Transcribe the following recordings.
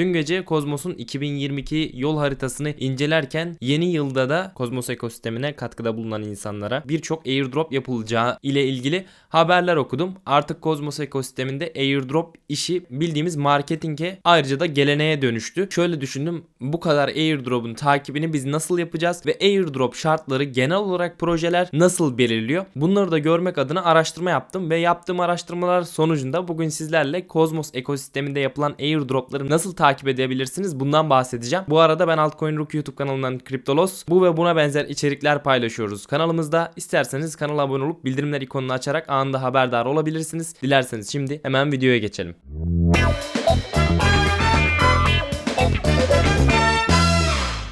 Dün gece Kozmos'un 2022 yol haritasını incelerken yeni yılda da Kozmos ekosistemine katkıda bulunan insanlara birçok airdrop yapılacağı ile ilgili haberler okudum. Artık Kozmos ekosisteminde airdrop işi bildiğimiz marketinge ayrıca da geleneğe dönüştü. Şöyle düşündüm bu kadar airdrop'un takibini biz nasıl yapacağız ve airdrop şartları genel olarak projeler nasıl belirliyor? Bunları da görmek adına araştırma yaptım ve yaptığım araştırmalar sonucunda bugün sizlerle Kozmos ekosisteminde yapılan airdropları nasıl takip edebilirsiniz bundan bahsedeceğim. Bu arada ben Altcoin Rook YouTube kanalından Kriptolos bu ve buna benzer içerikler paylaşıyoruz kanalımızda. İsterseniz kanala abone olup bildirimler ikonunu açarak anında haberdar olabilirsiniz. Dilerseniz şimdi hemen videoya geçelim.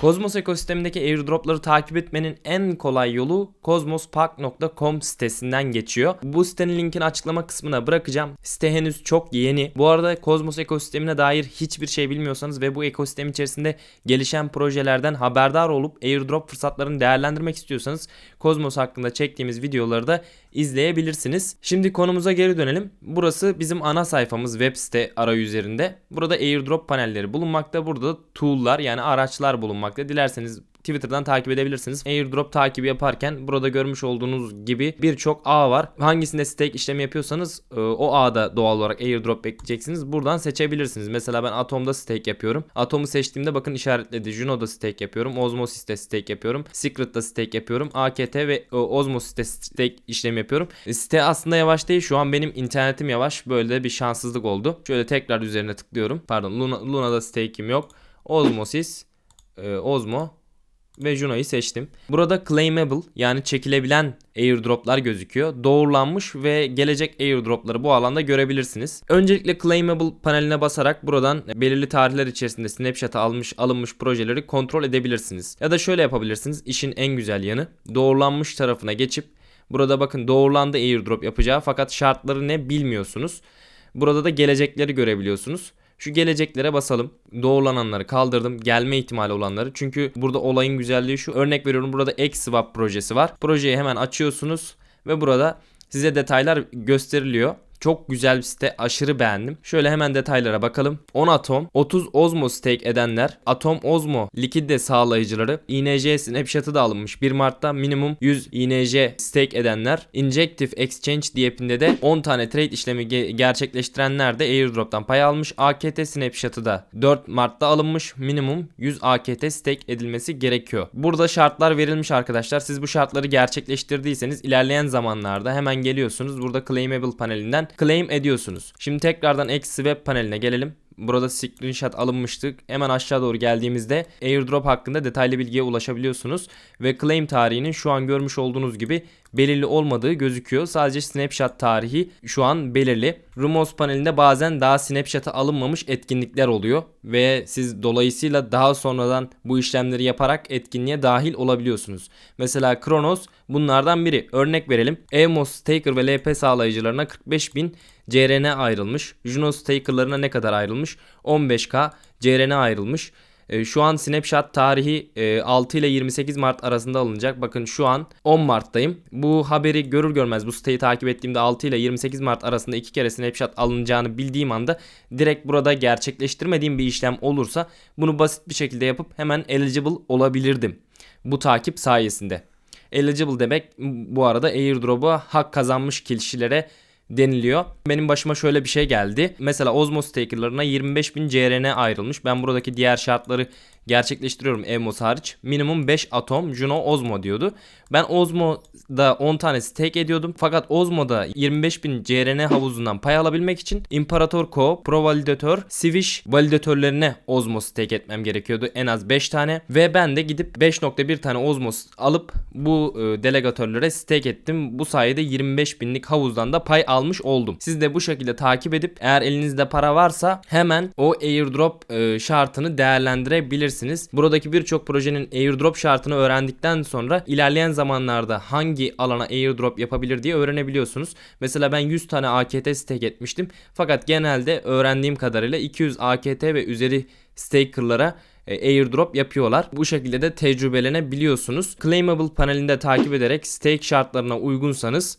Kozmos ekosistemindeki airdropları takip etmenin en kolay yolu cosmospark.com sitesinden geçiyor. Bu sitenin linkini açıklama kısmına bırakacağım. Site henüz çok yeni. Bu arada Kozmos ekosistemine dair hiçbir şey bilmiyorsanız ve bu ekosistem içerisinde gelişen projelerden haberdar olup airdrop fırsatlarını değerlendirmek istiyorsanız Kozmos hakkında çektiğimiz videoları da izleyebilirsiniz. Şimdi konumuza geri dönelim. Burası bizim ana sayfamız web site arayüzlerinde. Burada airdrop panelleri bulunmakta. Burada da tool'lar yani araçlar bulunmakta. Dilerseniz Twitter'dan takip edebilirsiniz. Airdrop takibi yaparken burada görmüş olduğunuz gibi birçok ağ var. Hangisinde stake işlemi yapıyorsanız e, o ağda doğal olarak airdrop bekleyeceksiniz. Buradan seçebilirsiniz. Mesela ben Atom'da stake yapıyorum. Atom'u seçtiğimde bakın işaretledi. Juno'da stake yapıyorum. Osmosis'te stake yapıyorum. Secret'ta stake yapıyorum. AKT ve e, Osmosis'te stake işlemi yapıyorum. E, Site aslında yavaş değil. Şu an benim internetim yavaş. Böyle bir şanssızlık oldu. Şöyle tekrar üzerine tıklıyorum. Pardon Luna, Luna'da stake'im yok. Osmosis, e, Osmo ve Juno'yu seçtim. Burada claimable yani çekilebilen airdroplar gözüküyor. Doğrulanmış ve gelecek airdropları bu alanda görebilirsiniz. Öncelikle claimable paneline basarak buradan belirli tarihler içerisinde snapshot'a almış alınmış projeleri kontrol edebilirsiniz. Ya da şöyle yapabilirsiniz. İşin en güzel yanı doğrulanmış tarafına geçip burada bakın doğrulandı airdrop yapacağı fakat şartları ne bilmiyorsunuz. Burada da gelecekleri görebiliyorsunuz. Şu geleceklere basalım. Doğrulananları kaldırdım. Gelme ihtimali olanları. Çünkü burada olayın güzelliği şu. Örnek veriyorum burada XSwap projesi var. Projeyi hemen açıyorsunuz ve burada size detaylar gösteriliyor. Çok güzel bir site. Aşırı beğendim. Şöyle hemen detaylara bakalım. 10 atom, 30 Osmo stake edenler, Atom Osmo likidite sağlayıcıları, INJ snapshot'ı da alınmış. 1 Mart'ta minimum 100 INJ stake edenler, Injective Exchange diyepinde de 10 tane trade işlemi ge- gerçekleştirenler de airdrop'tan pay almış. AKT snapshot'ı da 4 Mart'ta alınmış. Minimum 100 AKT stake edilmesi gerekiyor. Burada şartlar verilmiş arkadaşlar. Siz bu şartları gerçekleştirdiyseniz ilerleyen zamanlarda hemen geliyorsunuz. Burada claimable panelinden claim ediyorsunuz. Şimdi tekrardan X web paneline gelelim. Burada screenshot alınmıştı. Hemen aşağı doğru geldiğimizde airdrop hakkında detaylı bilgiye ulaşabiliyorsunuz. Ve claim tarihinin şu an görmüş olduğunuz gibi belirli olmadığı gözüküyor. Sadece snapshot tarihi şu an belirli. Rumors panelinde bazen daha snapshot'a alınmamış etkinlikler oluyor. Ve siz dolayısıyla daha sonradan bu işlemleri yaparak etkinliğe dahil olabiliyorsunuz. Mesela Kronos bunlardan biri. Örnek verelim. Emos, Staker ve LP sağlayıcılarına 45.000 CRN ayrılmış. Juno Staker'larına ne kadar ayrılmış? 15k CRN ayrılmış. E, Şu an snapshot tarihi e, 6 ile 28 Mart arasında alınacak. Bakın şu an 10 Mart'tayım. Bu haberi görür görmez bu siteyi takip ettiğimde 6 ile 28 Mart arasında iki kere snapshot alınacağını bildiğim anda direkt burada gerçekleştirmediğim bir işlem olursa bunu basit bir şekilde yapıp hemen eligible olabilirdim. Bu takip sayesinde. Eligible demek bu arada airdrop'a hak kazanmış kişilere deniliyor. Benim başıma şöyle bir şey geldi. Mesela Osmo stakerlarına 25.000 CRN ayrılmış. Ben buradaki diğer şartları gerçekleştiriyorum Emos hariç. Minimum 5 atom Juno Osmo diyordu. Ben Osmo'da 10 tane stake ediyordum. Fakat Osmo'da 25.000 CRN havuzundan pay alabilmek için İmparator Co, Pro Validator, Swish validatörlerine Osmo stake etmem gerekiyordu. En az 5 tane. Ve ben de gidip 5.1 tane Osmo alıp bu e, delegatörlere stake ettim. Bu sayede 25.000'lik havuzdan da pay almış oldum. Siz de bu şekilde takip edip eğer elinizde para varsa hemen o airdrop e, şartını değerlendirebilirsiniz. Buradaki birçok projenin airdrop şartını öğrendikten sonra ilerleyen zamanlarda hangi alana airdrop yapabilir diye öğrenebiliyorsunuz. Mesela ben 100 tane AKT stake etmiştim. Fakat genelde öğrendiğim kadarıyla 200 AKT ve üzeri staker'lara e, airdrop yapıyorlar. Bu şekilde de tecrübelenebiliyorsunuz. Claimable panelinde takip ederek stake şartlarına uygunsanız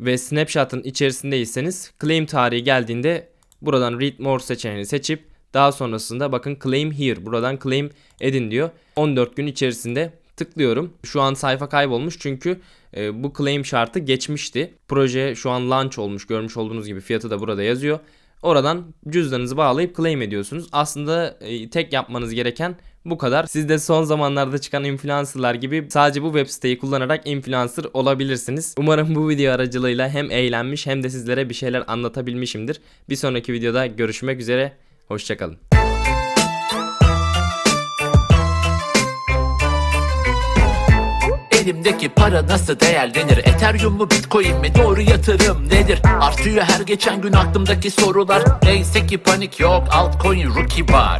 ve snapshot'ın içerisindeyseniz claim tarihi geldiğinde buradan read more seçeneğini seçip Daha sonrasında bakın claim here. Buradan claim edin diyor. 14 gün içerisinde tıklıyorum. Şu an sayfa kaybolmuş çünkü e, bu claim şartı geçmişti. Proje şu an launch olmuş. Görmüş olduğunuz gibi fiyatı da burada yazıyor. Oradan cüzdanınızı bağlayıp claim ediyorsunuz. Aslında e, tek yapmanız gereken bu kadar. Siz de son zamanlarda çıkan influencerlar gibi sadece bu web siteyi kullanarak influencer olabilirsiniz. Umarım bu video aracılığıyla hem eğlenmiş hem de sizlere bir şeyler anlatabilmişimdir. Bir sonraki videoda görüşmek üzere. Hoşçakalın. Elimdeki para nasıl değerlenir? Ethereum mu Bitcoin mi? Doğru yatırım nedir? Artıyor her geçen gün aklımdaki sorular Neyse ki panik yok altcoin rookie var